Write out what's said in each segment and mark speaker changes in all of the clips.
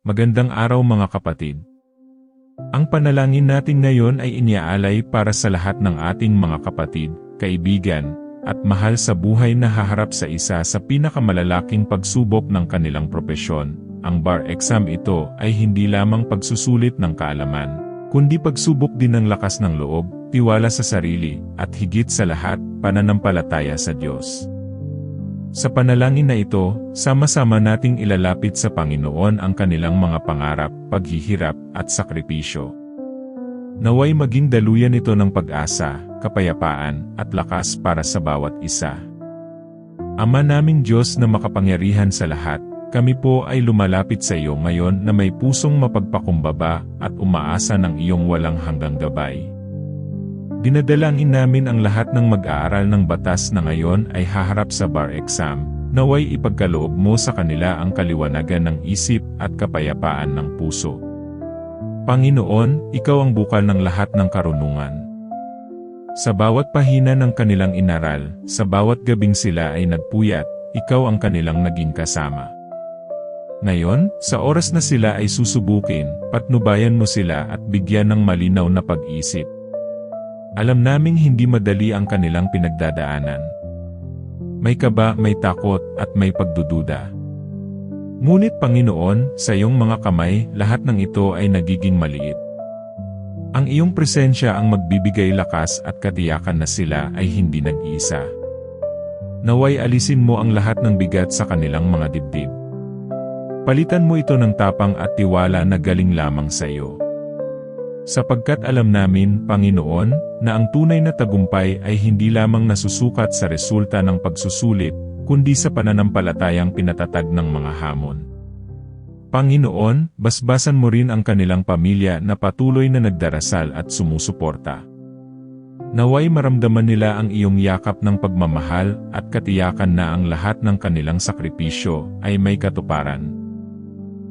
Speaker 1: Magandang araw mga kapatid. Ang panalangin natin ngayon ay iniaalay para sa lahat ng ating mga kapatid, kaibigan, at mahal sa buhay na haharap sa isa sa pinakamalalaking pagsubok ng kanilang propesyon. Ang bar exam ito ay hindi lamang pagsusulit ng kaalaman, kundi pagsubok din ng lakas ng loob, tiwala sa sarili, at higit sa lahat, pananampalataya sa Diyos. Sa panalangin na ito, sama-sama nating ilalapit sa Panginoon ang kanilang mga pangarap, paghihirap, at sakripisyo. Naway maging daluyan ito ng pag-asa, kapayapaan, at lakas para sa bawat isa. Ama naming Diyos na makapangyarihan sa lahat, kami po ay lumalapit sa iyo ngayon na may pusong mapagpakumbaba at umaasa ng iyong walang hanggang gabay. Dinadalangin namin ang lahat ng mag-aaral ng batas na ngayon ay haharap sa bar exam, naway ipagkaloob mo sa kanila ang kaliwanagan ng isip at kapayapaan ng puso. Panginoon, Ikaw ang bukal ng lahat ng karunungan. Sa bawat pahina ng kanilang inaral, sa bawat gabing sila ay nagpuyat, Ikaw ang kanilang naging kasama. Ngayon, sa oras na sila ay susubukin, patnubayan mo sila at bigyan ng malinaw na pag-isip. Alam naming hindi madali ang kanilang pinagdadaanan. May kaba, may takot, at may pagdududa. Ngunit Panginoon, sa iyong mga kamay, lahat ng ito ay nagiging maliit. Ang iyong presensya ang magbibigay lakas at katiyakan na sila ay hindi nag-iisa. Naway alisin mo ang lahat ng bigat sa kanilang mga dibdib. Palitan mo ito ng tapang at tiwala na galing lamang sa iyo. Sapagkat alam namin, Panginoon, na ang tunay na tagumpay ay hindi lamang nasusukat sa resulta ng pagsusulit, kundi sa pananampalatayang pinatatag ng mga hamon. Panginoon, basbasan mo rin ang kanilang pamilya na patuloy na nagdarasal at sumusuporta. Naway maramdaman nila ang iyong yakap ng pagmamahal at katiyakan na ang lahat ng kanilang sakripisyo ay may katuparan.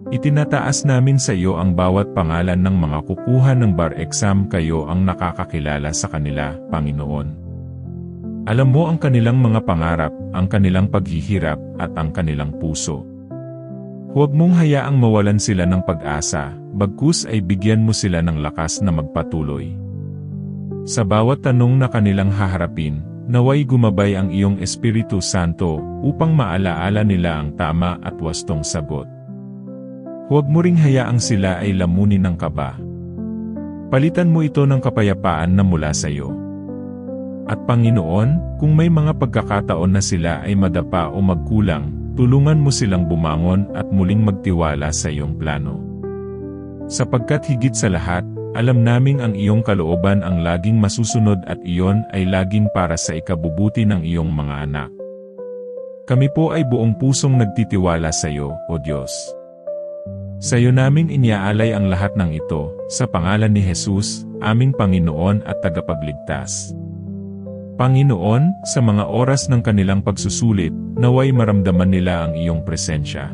Speaker 1: Itinataas namin sa iyo ang bawat pangalan ng mga kukuha ng bar exam kayo ang nakakakilala sa kanila, Panginoon. Alam mo ang kanilang mga pangarap, ang kanilang paghihirap, at ang kanilang puso. Huwag mong hayaang mawalan sila ng pag-asa, bagkus ay bigyan mo sila ng lakas na magpatuloy. Sa bawat tanong na kanilang haharapin, naway gumabay ang iyong Espiritu Santo upang maalaala nila ang tama at wastong sagot. Huwag mo ring hayaang sila ay lamunin ng kaba. Palitan mo ito ng kapayapaan na mula sa iyo. At Panginoon, kung may mga pagkakataon na sila ay madapa o magkulang, tulungan mo silang bumangon at muling magtiwala sa iyong plano. Sapagkat higit sa lahat, alam naming ang iyong kalooban ang laging masusunod at iyon ay laging para sa ikabubuti ng iyong mga anak. Kami po ay buong pusong nagtitiwala sa iyo, O Diyos. Sa iyo namin iniaalay ang lahat ng ito, sa pangalan ni Jesus, aming Panginoon at Tagapagligtas. Panginoon, sa mga oras ng kanilang pagsusulit, naway maramdaman nila ang iyong presensya.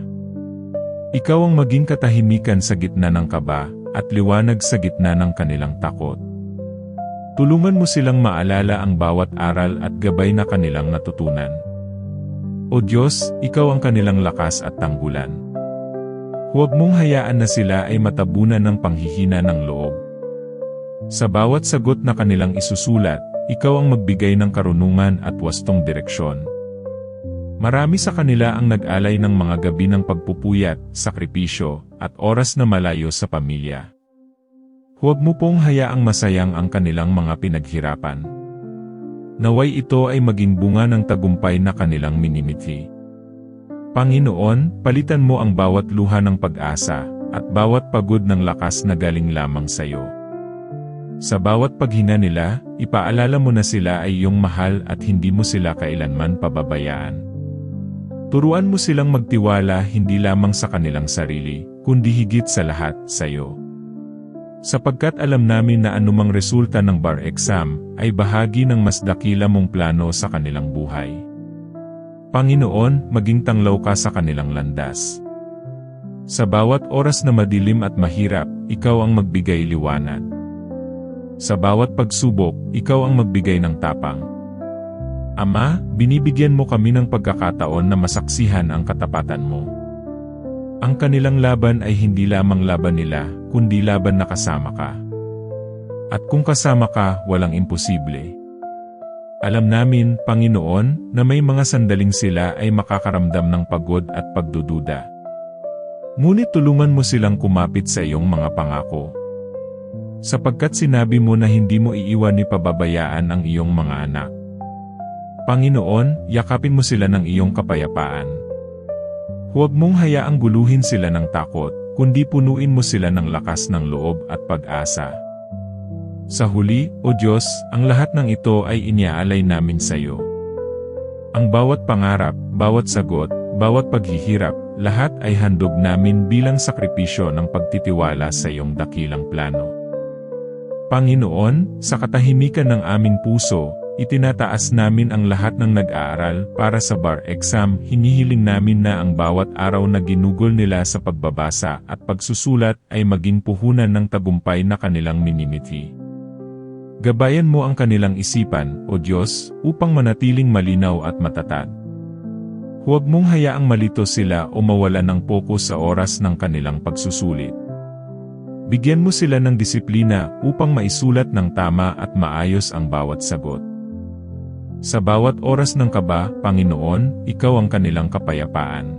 Speaker 1: Ikaw ang maging katahimikan sa gitna ng kaba, at liwanag sa gitna ng kanilang takot. Tulungan mo silang maalala ang bawat aral at gabay na kanilang natutunan. O Diyos, Ikaw ang kanilang lakas at tanggulan. Huwag mong hayaan na sila ay matabunan ng panghihina ng loob. Sa bawat sagot na kanilang isusulat, ikaw ang magbigay ng karunungan at wastong direksyon. Marami sa kanila ang nag-alay ng mga gabi ng pagpupuyat, sakripisyo, at oras na malayo sa pamilya. Huwag mo pong hayaang masayang ang kanilang mga pinaghirapan. Naway ito ay maging bunga ng tagumpay na kanilang minimithi. Panginoon, palitan mo ang bawat luha ng pag-asa, at bawat pagod ng lakas na galing lamang sa iyo. Sa bawat paghina nila, ipaalala mo na sila ay iyong mahal at hindi mo sila kailanman pababayaan. Turuan mo silang magtiwala hindi lamang sa kanilang sarili, kundi higit sa lahat, sa iyo. Sapagkat alam namin na anumang resulta ng bar exam ay bahagi ng mas dakila mong plano sa kanilang buhay. Panginoon, maging tanglaw ka sa kanilang landas. Sa bawat oras na madilim at mahirap, ikaw ang magbigay liwanag. Sa bawat pagsubok, ikaw ang magbigay ng tapang. Ama, binibigyan mo kami ng pagkakataon na masaksihan ang katapatan mo. Ang kanilang laban ay hindi lamang laban nila, kundi laban na kasama ka. At kung kasama ka, walang imposible. Alam namin, Panginoon, na may mga sandaling sila ay makakaramdam ng pagod at pagdududa. Ngunit tulungan mo silang kumapit sa iyong mga pangako. Sapagkat sinabi mo na hindi mo iiwan ni pababayaan ang iyong mga anak. Panginoon, yakapin mo sila ng iyong kapayapaan. Huwag mong hayaang guluhin sila ng takot, kundi punuin mo sila ng lakas ng loob at pag-asa. Sa huli, O Diyos, ang lahat ng ito ay iniaalay namin sa iyo. Ang bawat pangarap, bawat sagot, bawat paghihirap, lahat ay handog namin bilang sakripisyo ng pagtitiwala sa iyong dakilang plano. Panginoon, sa katahimikan ng aming puso, itinataas namin ang lahat ng nag-aaral para sa bar exam. Hinihiling namin na ang bawat araw na ginugol nila sa pagbabasa at pagsusulat ay maging puhunan ng tagumpay na kanilang minimiti. Gabayan mo ang kanilang isipan, O Diyos, upang manatiling malinaw at matatag. Huwag mong hayaang malito sila o mawala ng pokus sa oras ng kanilang pagsusulit. Bigyan mo sila ng disiplina upang maisulat ng tama at maayos ang bawat sagot. Sa bawat oras ng kaba, Panginoon, Ikaw ang kanilang kapayapaan.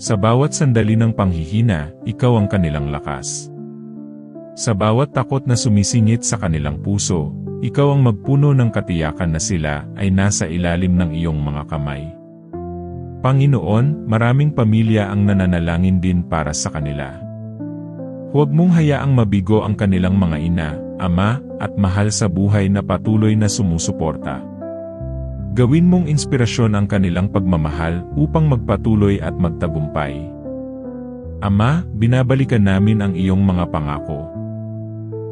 Speaker 1: Sa bawat sandali ng panghihina, Ikaw ang kanilang lakas. Sa bawat takot na sumisingit sa kanilang puso, Ikaw ang magpuno ng katiyakan na sila ay nasa ilalim ng iyong mga kamay. Panginoon, maraming pamilya ang nananalangin din para sa kanila. Huwag mong hayaang mabigo ang kanilang mga ina, ama, at mahal sa buhay na patuloy na sumusuporta. Gawin mong inspirasyon ang kanilang pagmamahal upang magpatuloy at magtagumpay. Ama, binabalikan namin ang iyong mga pangako.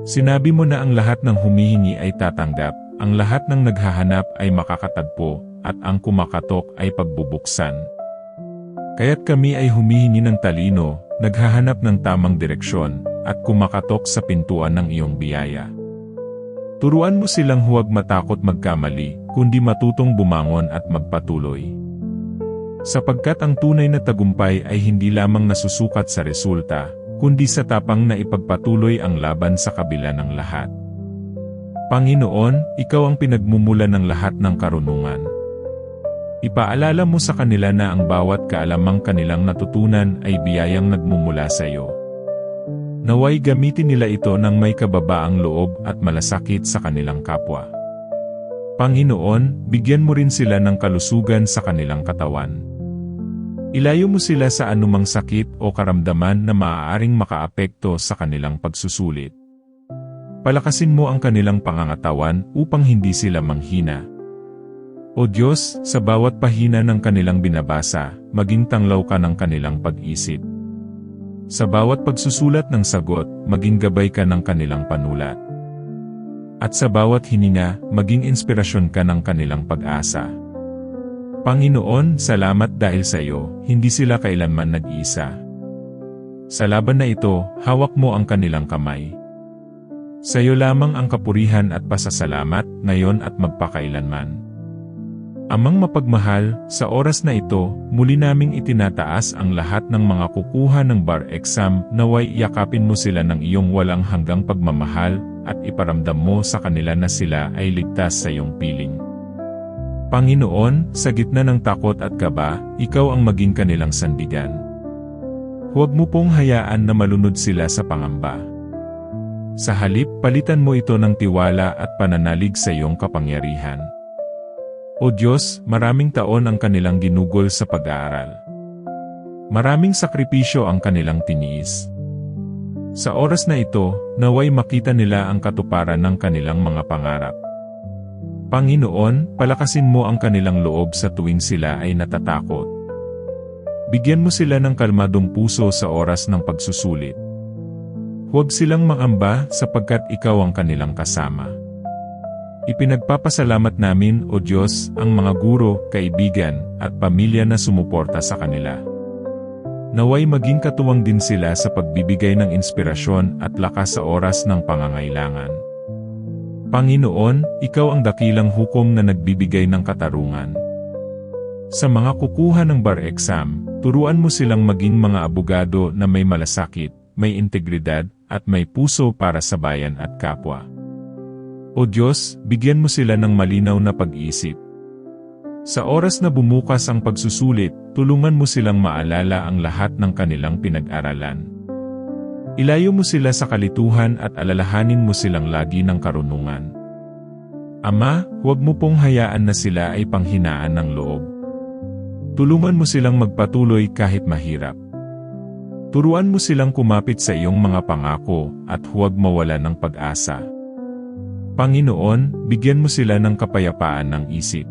Speaker 1: Sinabi mo na ang lahat ng humihingi ay tatanggap, ang lahat ng naghahanap ay makakatagpo, at ang kumakatok ay pagbubuksan. Kaya't kami ay humihingi ng talino, naghahanap ng tamang direksyon, at kumakatok sa pintuan ng iyong biyaya. Turuan mo silang huwag matakot magkamali, kundi matutong bumangon at magpatuloy. Sapagkat ang tunay na tagumpay ay hindi lamang nasusukat sa resulta, kundi sa tapang na ipagpatuloy ang laban sa kabila ng lahat. Panginoon, Ikaw ang pinagmumula ng lahat ng karunungan. Ipaalala mo sa kanila na ang bawat kaalamang kanilang natutunan ay biyayang nagmumula sa iyo. Naway gamitin nila ito ng may kababaang loob at malasakit sa kanilang kapwa. Panginoon, bigyan mo rin sila ng kalusugan sa kanilang katawan. Ilayo mo sila sa anumang sakit o karamdaman na maaaring makaapekto sa kanilang pagsusulit. Palakasin mo ang kanilang pangangatawan upang hindi sila manghina o Diyos, sa bawat pahina ng kanilang binabasa, maging tanglaw ka ng kanilang pag-isip. Sa bawat pagsusulat ng sagot, maging gabay ka ng kanilang panulat. At sa bawat hininga, maging inspirasyon ka ng kanilang pag-asa. Panginoon, salamat dahil sa iyo, hindi sila kailanman nag-iisa. Sa laban na ito, hawak mo ang kanilang kamay. Sa iyo lamang ang kapurihan at pasasalamat, ngayon at magpakailanman. Amang mapagmahal, sa oras na ito, muli naming itinataas ang lahat ng mga kukuha ng bar exam naway yakapin mo sila ng iyong walang hanggang pagmamahal at iparamdam mo sa kanila na sila ay ligtas sa iyong piling. Panginoon, sa gitna ng takot at kaba, ikaw ang maging kanilang sandigan. Huwag mo pong hayaan na malunod sila sa pangamba. Sa halip, palitan mo ito ng tiwala at pananalig sa iyong kapangyarihan. O Diyos, maraming taon ang kanilang ginugol sa pag-aaral. Maraming sakripisyo ang kanilang tiniis. Sa oras na ito, naway makita nila ang katuparan ng kanilang mga pangarap. Panginoon, palakasin mo ang kanilang loob sa tuwing sila ay natatakot. Bigyan mo sila ng kalmadong puso sa oras ng pagsusulit. Huwag silang mangamba sapagkat ikaw ang kanilang kasama. Ipinagpapasalamat namin, O Diyos, ang mga guro, kaibigan, at pamilya na sumuporta sa kanila. Naway maging katuwang din sila sa pagbibigay ng inspirasyon at lakas sa oras ng pangangailangan. Panginoon, Ikaw ang dakilang hukom na nagbibigay ng katarungan. Sa mga kukuha ng bar exam, turuan mo silang maging mga abogado na may malasakit, may integridad, at may puso para sa bayan at kapwa. O Diyos, bigyan mo sila ng malinaw na pag-iisip. Sa oras na bumukas ang pagsusulit, tulungan mo silang maalala ang lahat ng kanilang pinag-aralan. Ilayo mo sila sa kalituhan at alalahanin mo silang lagi ng karunungan. Ama, huwag mo pong hayaan na sila ay panghinaan ng loob. Tulungan mo silang magpatuloy kahit mahirap. Turuan mo silang kumapit sa iyong mga pangako at huwag mawala ng pag-asa. Panginoon, bigyan mo sila ng kapayapaan ng isip.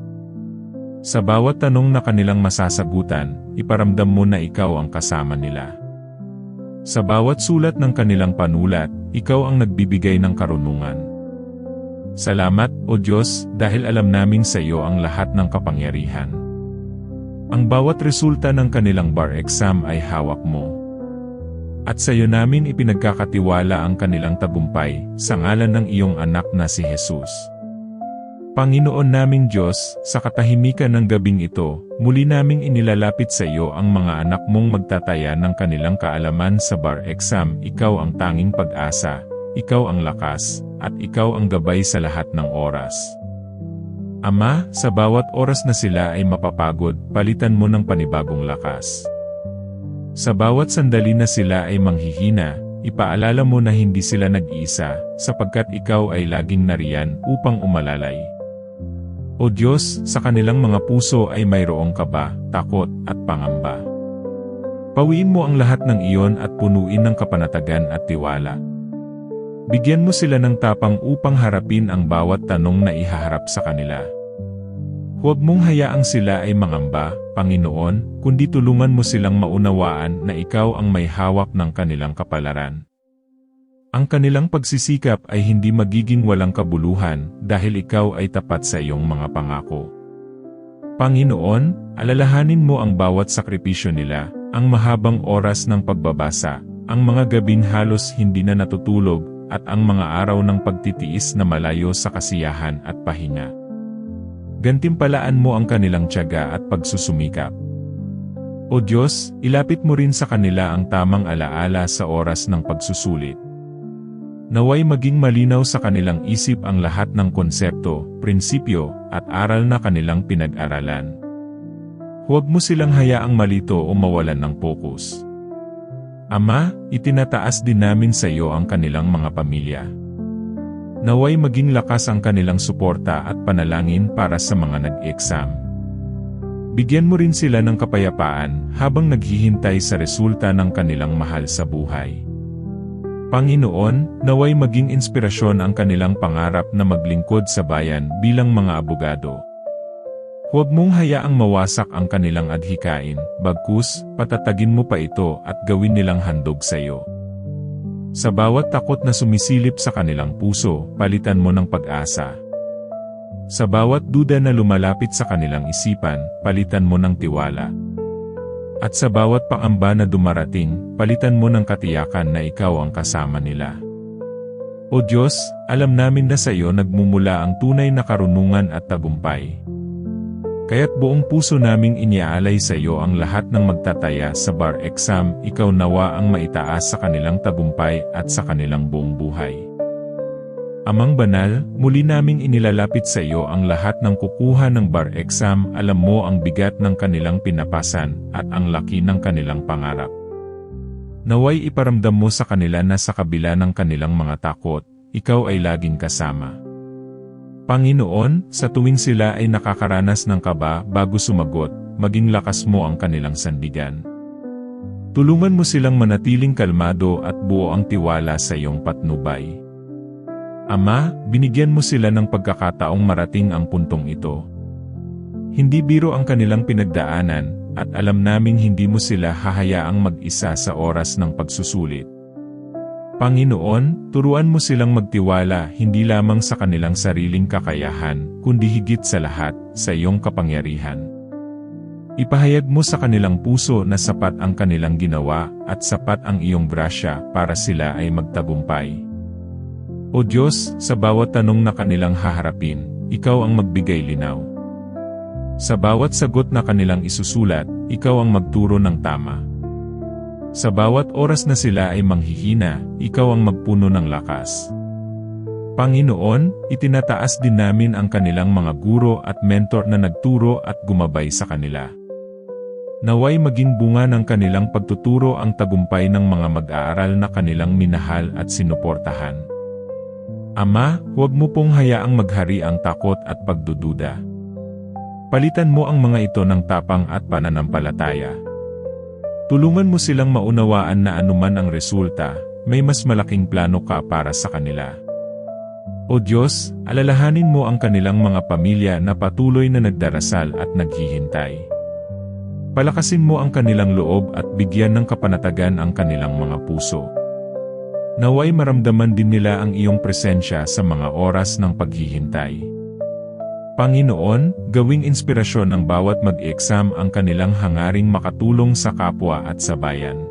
Speaker 1: Sa bawat tanong na kanilang masasagutan, iparamdam mo na ikaw ang kasama nila. Sa bawat sulat ng kanilang panulat, ikaw ang nagbibigay ng karunungan. Salamat, O Diyos, dahil alam namin sa iyo ang lahat ng kapangyarihan. Ang bawat resulta ng kanilang bar exam ay hawak mo. At sa iyo namin ipinagkakatiwala ang kanilang tagumpay, sa ngalan ng iyong anak na si Jesus. Panginoon naming Diyos, sa katahimikan ng gabing ito, muli naming inilalapit sa iyo ang mga anak mong magtataya ng kanilang kaalaman sa bar exam. Ikaw ang tanging pag-asa, ikaw ang lakas, at ikaw ang gabay sa lahat ng oras. Ama, sa bawat oras na sila ay mapapagod, palitan mo ng panibagong lakas. Sa bawat sandali na sila ay manghihina, ipaalala mo na hindi sila nag-iisa, sapagkat ikaw ay laging nariyan upang umalalay. O Diyos, sa kanilang mga puso ay mayroong kaba, takot, at pangamba. Pawiin mo ang lahat ng iyon at punuin ng kapanatagan at tiwala. Bigyan mo sila ng tapang upang harapin ang bawat tanong na ihaharap sa kanila. Huwag mong hayaang sila ay mangamba, Panginoon, kundi tulungan mo silang maunawaan na ikaw ang may hawak ng kanilang kapalaran. Ang kanilang pagsisikap ay hindi magiging walang kabuluhan dahil ikaw ay tapat sa iyong mga pangako. Panginoon, alalahanin mo ang bawat sakripisyo nila, ang mahabang oras ng pagbabasa, ang mga gabing halos hindi na natutulog, at ang mga araw ng pagtitiis na malayo sa kasiyahan at pahinga. Gantimpalaan mo ang kanilang tiyaga at pagsusumikap. O Diyos, ilapit mo rin sa kanila ang tamang alaala sa oras ng pagsusulit. Naway maging malinaw sa kanilang isip ang lahat ng konsepto, prinsipyo, at aral na kanilang pinag-aralan. Huwag mo silang hayaang malito o mawalan ng pokus. Ama, itinataas din namin sa iyo ang kanilang mga pamilya. Naway maging lakas ang kanilang suporta at panalangin para sa mga nag-exam. Bigyan mo rin sila ng kapayapaan habang naghihintay sa resulta ng kanilang mahal sa buhay. Panginoon, naway maging inspirasyon ang kanilang pangarap na maglingkod sa bayan bilang mga abogado. Huwag mong hayaang mawasak ang kanilang adhikain, bagkus, patatagin mo pa ito at gawin nilang handog sa iyo. Sa bawat takot na sumisilip sa kanilang puso, palitan mo ng pag-asa. Sa bawat duda na lumalapit sa kanilang isipan, palitan mo ng tiwala. At sa bawat pangamba na dumarating, palitan mo ng katiyakan na ikaw ang kasama nila. O Diyos, alam namin na sa iyo nagmumula ang tunay na karunungan at tagumpay. Kaya't buong puso naming iniaalay sa iyo ang lahat ng magtataya sa bar exam, ikaw nawa ang maitaas sa kanilang tagumpay at sa kanilang buong buhay. Amang banal, muli naming inilalapit sa iyo ang lahat ng kukuha ng bar exam, alam mo ang bigat ng kanilang pinapasan, at ang laki ng kanilang pangarap. Naway iparamdam mo sa kanila na sa kabila ng kanilang mga takot, ikaw ay laging kasama. Panginoon, sa tuwing sila ay nakakaranas ng kaba bago sumagot, maging lakas mo ang kanilang sandigan. Tulungan mo silang manatiling kalmado at buo ang tiwala sa iyong patnubay. Ama, binigyan mo sila ng pagkakataong marating ang puntong ito. Hindi biro ang kanilang pinagdaanan, at alam naming hindi mo sila hahayaang mag-isa sa oras ng pagsusulit. Panginoon, turuan mo silang magtiwala hindi lamang sa kanilang sariling kakayahan, kundi higit sa lahat, sa iyong kapangyarihan. Ipahayag mo sa kanilang puso na sapat ang kanilang ginawa at sapat ang iyong grasya para sila ay magtagumpay. O Diyos, sa bawat tanong na kanilang haharapin, Ikaw ang magbigay linaw. Sa bawat sagot na kanilang isusulat, ikaw ang magturo ng tama. Sa bawat oras na sila ay manghihina, ikaw ang magpuno ng lakas. Panginoon, itinataas din namin ang kanilang mga guro at mentor na nagturo at gumabay sa kanila. Naway maging bunga ng kanilang pagtuturo ang tagumpay ng mga mag-aaral na kanilang minahal at sinuportahan. Ama, huwag mo pong hayaang maghari ang takot at pagdududa. Palitan mo ang mga ito ng tapang at pananampalataya. Tulungan mo silang maunawaan na anuman ang resulta, may mas malaking plano ka para sa kanila. O Diyos, alalahanin mo ang kanilang mga pamilya na patuloy na nagdarasal at naghihintay. Palakasin mo ang kanilang loob at bigyan ng kapanatagan ang kanilang mga puso. Naway maramdaman din nila ang iyong presensya sa mga oras ng paghihintay. Panginoon, gawing inspirasyon ang bawat mag-exam ang kanilang hangaring makatulong sa kapwa at sa bayan.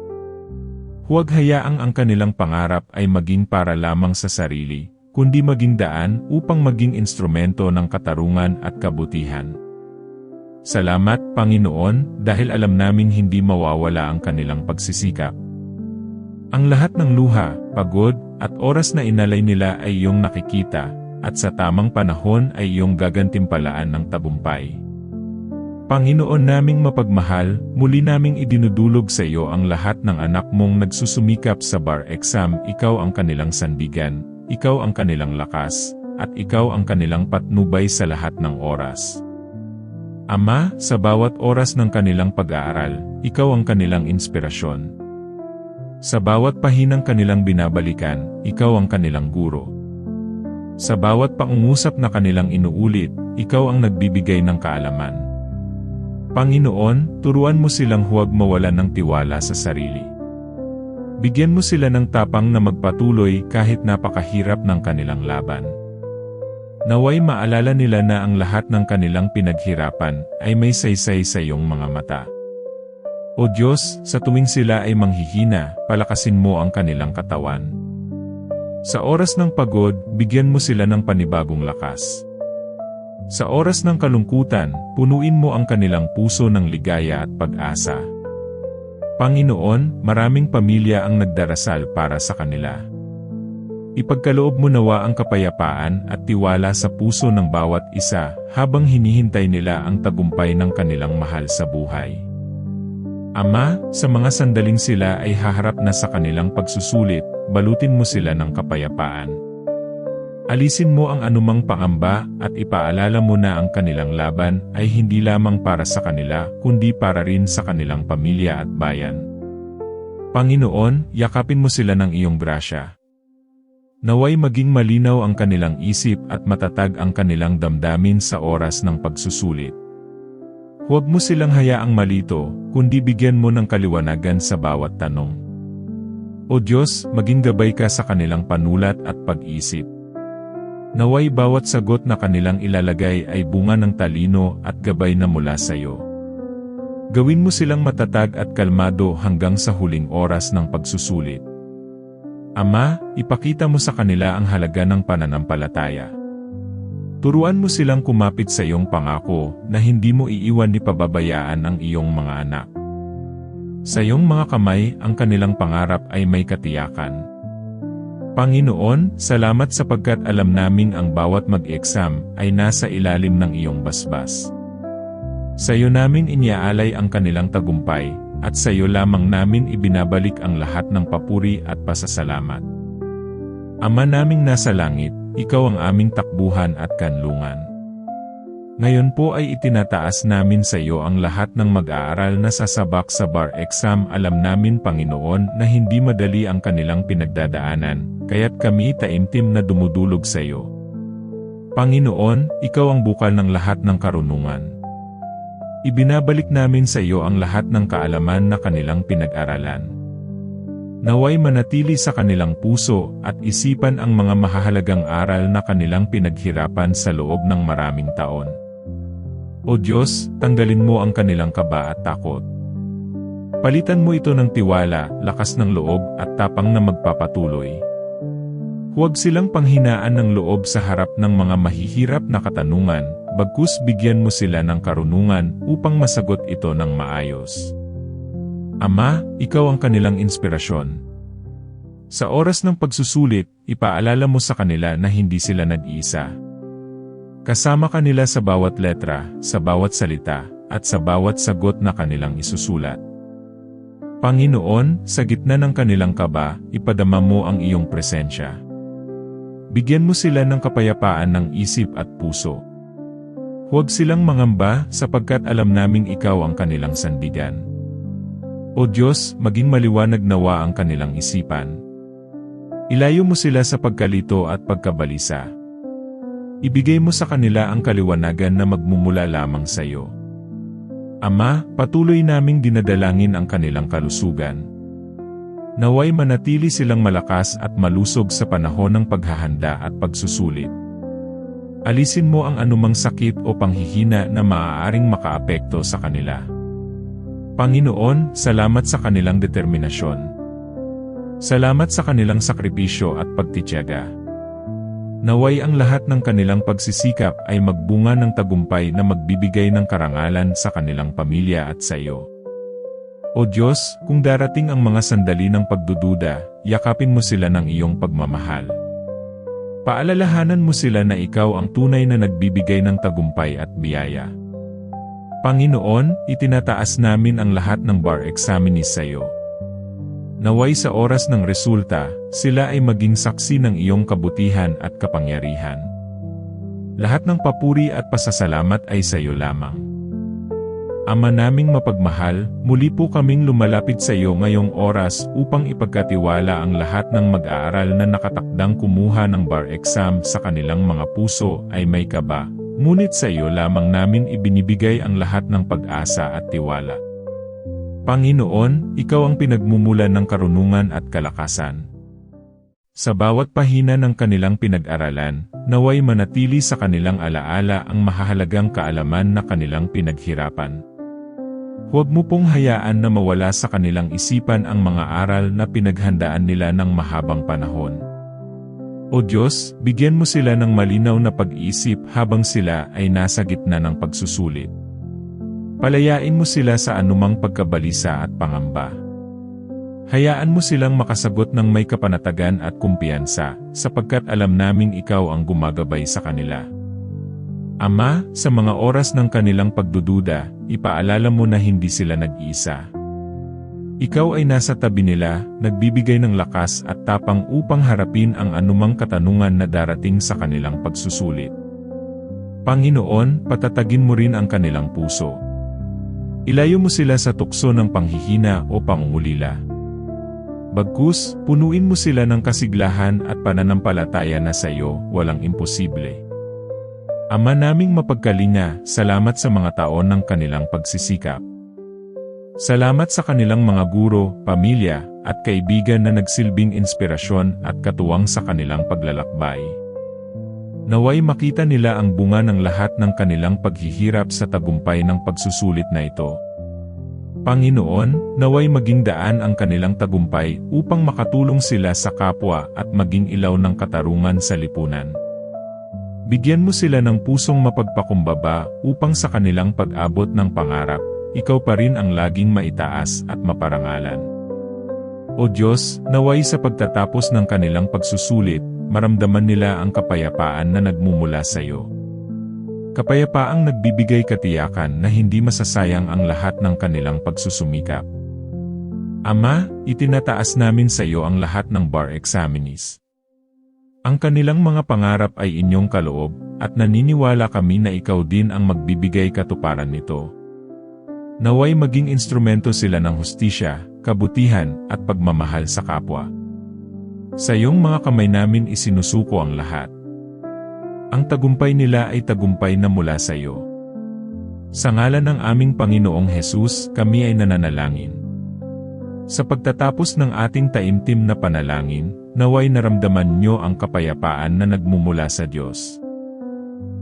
Speaker 1: Huwag hayaang ang kanilang pangarap ay maging para lamang sa sarili, kundi maging daan upang maging instrumento ng katarungan at kabutihan. Salamat, Panginoon, dahil alam namin hindi mawawala ang kanilang pagsisikap. Ang lahat ng luha, pagod, at oras na inalay nila ay iyong nakikita, at sa tamang panahon ay iyong gagantimpalaan ng tabumpay. Panginoon naming mapagmahal, muli naming idinudulog sa iyo ang lahat ng anak mong nagsusumikap sa bar exam, ikaw ang kanilang sandigan, ikaw ang kanilang lakas, at ikaw ang kanilang patnubay sa lahat ng oras. Ama, sa bawat oras ng kanilang pag-aaral, ikaw ang kanilang inspirasyon. Sa bawat pahinang kanilang binabalikan, ikaw ang kanilang guro. Sa bawat pangungusap na kanilang inuulit, ikaw ang nagbibigay ng kaalaman. Panginoon, turuan mo silang huwag mawalan ng tiwala sa sarili. Bigyan mo sila ng tapang na magpatuloy kahit napakahirap ng kanilang laban. Naway maalala nila na ang lahat ng kanilang pinaghirapan ay may saysay sa iyong mga mata. O Diyos, sa tuwing sila ay manghihina, palakasin mo ang kanilang katawan. Sa oras ng pagod, bigyan mo sila ng panibagong lakas. Sa oras ng kalungkutan, punuin mo ang kanilang puso ng ligaya at pag-asa. Panginoon, maraming pamilya ang nagdarasal para sa kanila. Ipagkaloob mo nawa ang kapayapaan at tiwala sa puso ng bawat isa habang hinihintay nila ang tagumpay ng kanilang mahal sa buhay. Ama, sa mga sandaling sila ay haharap na sa kanilang pagsusulit, balutin mo sila ng kapayapaan. Alisin mo ang anumang pangamba at ipaalala mo na ang kanilang laban ay hindi lamang para sa kanila kundi para rin sa kanilang pamilya at bayan. Panginoon, yakapin mo sila ng iyong grasya. Naway maging malinaw ang kanilang isip at matatag ang kanilang damdamin sa oras ng pagsusulit. Huwag mo silang hayaang malito, kundi bigyan mo ng kaliwanagan sa bawat tanong. O Diyos, maging gabay ka sa kanilang panulat at pag-isip. Naway bawat sagot na kanilang ilalagay ay bunga ng talino at gabay na mula sa iyo. Gawin mo silang matatag at kalmado hanggang sa huling oras ng pagsusulit. Ama, ipakita mo sa kanila ang halaga ng pananampalataya. Turuan mo silang kumapit sa iyong pangako na hindi mo iiwan ni pababayaan ang iyong mga anak. Sa iyong mga kamay, ang kanilang pangarap ay may katiyakan. Panginoon, salamat sapagkat alam naming ang bawat mag-exam ay nasa ilalim ng iyong basbas. Sa iyo namin iniaalay ang kanilang tagumpay, at sa iyo lamang namin ibinabalik ang lahat ng papuri at pasasalamat. Ama naming nasa langit, ikaw ang aming takbuhan at kanlungan. Ngayon po ay itinataas namin sa iyo ang lahat ng mag-aaral na sasabak sa bar exam. Alam namin Panginoon na hindi madali ang kanilang pinagdadaanan, kaya't kami taimtim na dumudulog sa iyo. Panginoon, ikaw ang bukal ng lahat ng karunungan. Ibinabalik namin sa iyo ang lahat ng kaalaman na kanilang pinag-aralan. Naway manatili sa kanilang puso at isipan ang mga mahahalagang aral na kanilang pinaghirapan sa loob ng maraming taon. O Diyos, tanggalin mo ang kanilang kaba at takot. Palitan mo ito ng tiwala, lakas ng loob at tapang na magpapatuloy. Huwag silang panghinaan ng loob sa harap ng mga mahihirap na katanungan, bagkus bigyan mo sila ng karunungan upang masagot ito ng maayos. Ama, ikaw ang kanilang inspirasyon. Sa oras ng pagsusulit, ipaalala mo sa kanila na hindi sila nag-iisa. Kasama kanila sa bawat letra, sa bawat salita, at sa bawat sagot na kanilang isusulat. Panginoon, sa gitna ng kanilang kaba, ipadama mo ang iyong presensya. Bigyan mo sila ng kapayapaan ng isip at puso. Huwag silang mangamba sapagkat alam naming ikaw ang kanilang sandigan. O Diyos, maging maliwanag nawa ang kanilang isipan. Ilayo mo sila sa pagkalito at pagkabalisa. Ibigay mo sa kanila ang kaliwanagan na magmumula lamang sa iyo. Ama, patuloy naming dinadalangin ang kanilang kalusugan. Naway manatili silang malakas at malusog sa panahon ng paghahanda at pagsusulit. Alisin mo ang anumang sakit o panghihina na maaaring makaapekto sa kanila. Panginoon, salamat sa kanilang determinasyon. Salamat sa kanilang sakripisyo at pagtityaga. Naway ang lahat ng kanilang pagsisikap ay magbunga ng tagumpay na magbibigay ng karangalan sa kanilang pamilya at sa iyo. O Diyos, kung darating ang mga sandali ng pagdududa, yakapin mo sila ng iyong pagmamahal. Paalalahanan mo sila na ikaw ang tunay na nagbibigay ng tagumpay at biyaya. Panginoon, itinataas namin ang lahat ng bar examinees sa iyo. Naway sa oras ng resulta, sila ay maging saksi ng iyong kabutihan at kapangyarihan. Lahat ng papuri at pasasalamat ay sa iyo lamang. Ama naming mapagmahal, muli po kaming lumalapit sa iyo ngayong oras upang ipagkatiwala ang lahat ng mag-aaral na nakatakdang kumuha ng bar exam sa kanilang mga puso ay may kaba, ngunit sa iyo lamang namin ibinibigay ang lahat ng pag-asa at tiwala. Panginoon, Ikaw ang pinagmumulan ng karunungan at kalakasan. Sa bawat pahina ng kanilang pinag-aralan, naway manatili sa kanilang alaala ang mahahalagang kaalaman na kanilang pinaghirapan. Huwag mo pong hayaan na mawala sa kanilang isipan ang mga aral na pinaghandaan nila ng mahabang panahon. O Diyos, bigyan mo sila ng malinaw na pag-iisip habang sila ay nasa gitna ng pagsusulit. Palayain mo sila sa anumang pagkabalisa at pangamba. Hayaan mo silang makasagot ng may kapanatagan at kumpiyansa, sapagkat alam naming ikaw ang gumagabay sa kanila. Ama, sa mga oras ng kanilang pagdududa, ipaalala mo na hindi sila nag-iisa. Ikaw ay nasa tabi nila, nagbibigay ng lakas at tapang upang harapin ang anumang katanungan na darating sa kanilang pagsusulit. Panginoon, patatagin mo rin ang kanilang puso. Ilayo mo sila sa tukso ng panghihina o pangungulila. Bagkus, punuin mo sila ng kasiglahan at pananampalataya na sa iyo, walang imposible. Ama naming mapagkalinga, salamat sa mga taon ng kanilang pagsisikap. Salamat sa kanilang mga guro, pamilya, at kaibigan na nagsilbing inspirasyon at katuwang sa kanilang paglalakbay. Naway makita nila ang bunga ng lahat ng kanilang paghihirap sa tagumpay ng pagsusulit na ito. Panginoon, naway maging daan ang kanilang tagumpay upang makatulong sila sa kapwa at maging ilaw ng katarungan sa lipunan. Bigyan mo sila ng pusong mapagpakumbaba upang sa kanilang pag-abot ng pangarap, ikaw pa rin ang laging maitaas at maparangalan. O Diyos, naway sa pagtatapos ng kanilang pagsusulit, maramdaman nila ang kapayapaan na nagmumula sa iyo. Kapayapaang nagbibigay katiyakan na hindi masasayang ang lahat ng kanilang pagsusumikap. Ama, itinataas namin sa iyo ang lahat ng bar examinees. Ang kanilang mga pangarap ay inyong kaloob, at naniniwala kami na ikaw din ang magbibigay katuparan nito. Naway maging instrumento sila ng hustisya, kabutihan, at pagmamahal sa kapwa. Sa iyong mga kamay namin isinusuko ang lahat. Ang tagumpay nila ay tagumpay na mula sa iyo. Sa ngalan ng aming Panginoong Hesus, kami ay nananalangin. Sa pagtatapos ng ating taimtim na panalangin, naway naramdaman nyo ang kapayapaan na nagmumula sa Diyos.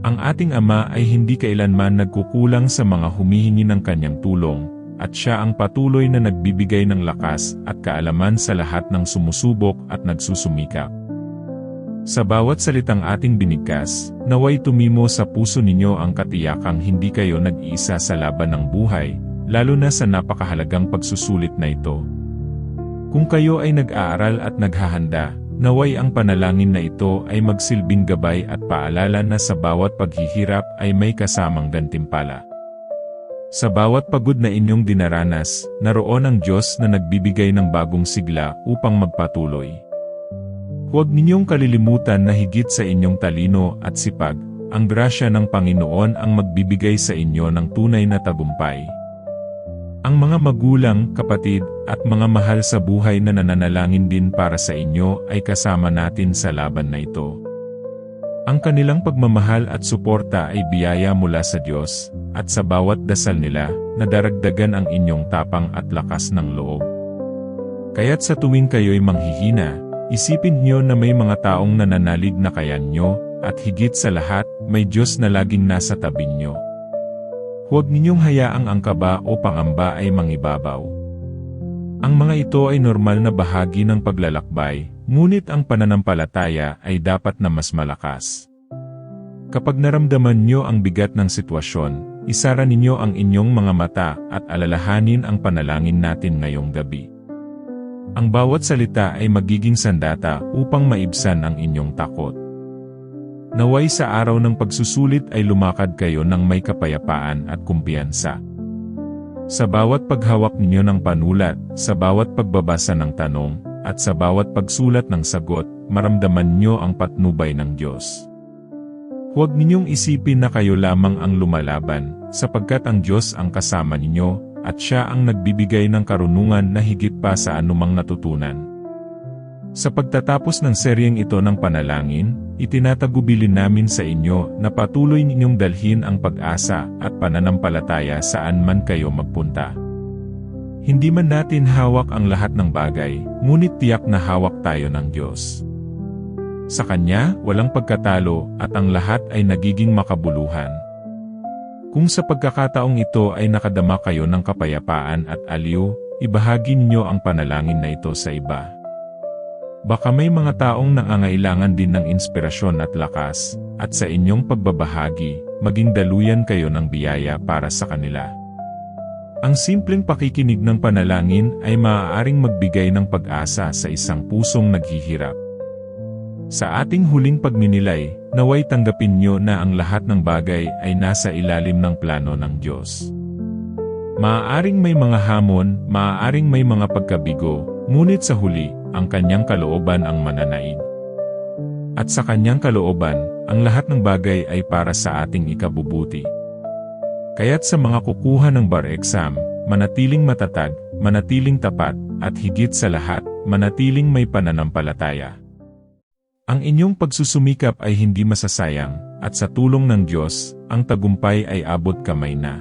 Speaker 1: Ang ating Ama ay hindi kailanman nagkukulang sa mga humihingi ng kanyang tulong, at siya ang patuloy na nagbibigay ng lakas at kaalaman sa lahat ng sumusubok at nagsusumikap. Sa bawat salitang ating binigkas, naway tumimo sa puso ninyo ang katiyakang hindi kayo nag-iisa sa laban ng buhay, lalo na sa napakahalagang pagsusulit na ito. Kung kayo ay nag-aaral at naghahanda, naway ang panalangin na ito ay magsilbing gabay at paalala na sa bawat paghihirap ay may kasamang gantimpala. Sa bawat pagod na inyong dinaranas, naroon ang Diyos na nagbibigay ng bagong sigla upang magpatuloy. Huwag ninyong kalilimutan na higit sa inyong talino at sipag, ang grasya ng Panginoon ang magbibigay sa inyo ng tunay na tagumpay. Ang mga magulang, kapatid, at mga mahal sa buhay na nananalangin din para sa inyo ay kasama natin sa laban na ito. Ang kanilang pagmamahal at suporta ay biyaya mula sa Diyos, at sa bawat dasal nila, nadaragdagan ang inyong tapang at lakas ng loob. Kaya't sa tuwing kayo'y manghihina, isipin niyo na may mga taong nananalig na kaya nyo, at higit sa lahat, may Diyos na laging nasa tabi nyo. Huwag ninyong hayaang ang kaba o pangamba ay mangibabaw. Ang mga ito ay normal na bahagi ng paglalakbay, ngunit ang pananampalataya ay dapat na mas malakas. Kapag naramdaman nyo ang bigat ng sitwasyon, isara ninyo ang inyong mga mata at alalahanin ang panalangin natin ngayong gabi. Ang bawat salita ay magiging sandata upang maibsan ang inyong takot. Naway sa araw ng pagsusulit ay lumakad kayo ng may kapayapaan at kumpiyansa. Sa bawat paghawak ninyo ng panulat, sa bawat pagbabasa ng tanong, at sa bawat pagsulat ng sagot, maramdaman nyo ang patnubay ng Diyos. Huwag ninyong isipin na kayo lamang ang lumalaban, sapagkat ang Diyos ang kasama ninyo, at Siya ang nagbibigay ng karunungan na higit pa sa anumang natutunan. Sa pagtatapos ng seryeng ito ng panalangin, itinatagubilin namin sa inyo na patuloy ninyong dalhin ang pag-asa at pananampalataya saan man kayo magpunta. Hindi man natin hawak ang lahat ng bagay, ngunit tiyak na hawak tayo ng Diyos. Sa Kanya, walang pagkatalo at ang lahat ay nagiging makabuluhan. Kung sa pagkakataong ito ay nakadama kayo ng kapayapaan at aliw, ibahagi ninyo ang panalangin na ito sa iba. Baka may mga taong nangangailangan din ng inspirasyon at lakas, at sa inyong pagbabahagi, maging daluyan kayo ng biyaya para sa kanila. Ang simpleng pakikinig ng panalangin ay maaaring magbigay ng pag-asa sa isang pusong naghihirap. Sa ating huling pagninilay, naway tanggapin nyo na ang lahat ng bagay ay nasa ilalim ng plano ng Diyos. Maaaring may mga hamon, maaaring may mga pagkabigo, ngunit sa huli, ang kanyang kalooban ang mananaig. At sa kanyang kalooban, ang lahat ng bagay ay para sa ating ikabubuti. Kaya't sa mga kukuha ng bar exam, manatiling matatag, manatiling tapat, at higit sa lahat, manatiling may pananampalataya. Ang inyong pagsusumikap ay hindi masasayang, at sa tulong ng Diyos, ang tagumpay ay abot kamay na.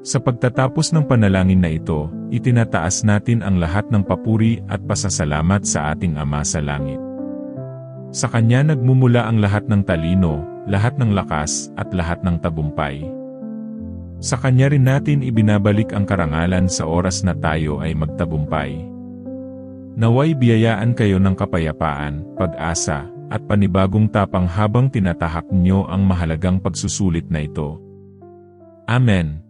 Speaker 1: Sa pagtatapos ng panalangin na ito, itinataas natin ang lahat ng papuri at pasasalamat sa ating Ama sa Langit. Sa Kanya nagmumula ang lahat ng talino, lahat ng lakas, at lahat ng tagumpay. Sa Kanya rin natin ibinabalik ang karangalan sa oras na tayo ay magtagumpay. Naway biyayaan kayo ng kapayapaan, pag-asa, at panibagong tapang habang tinatahak niyo ang mahalagang pagsusulit na ito. Amen.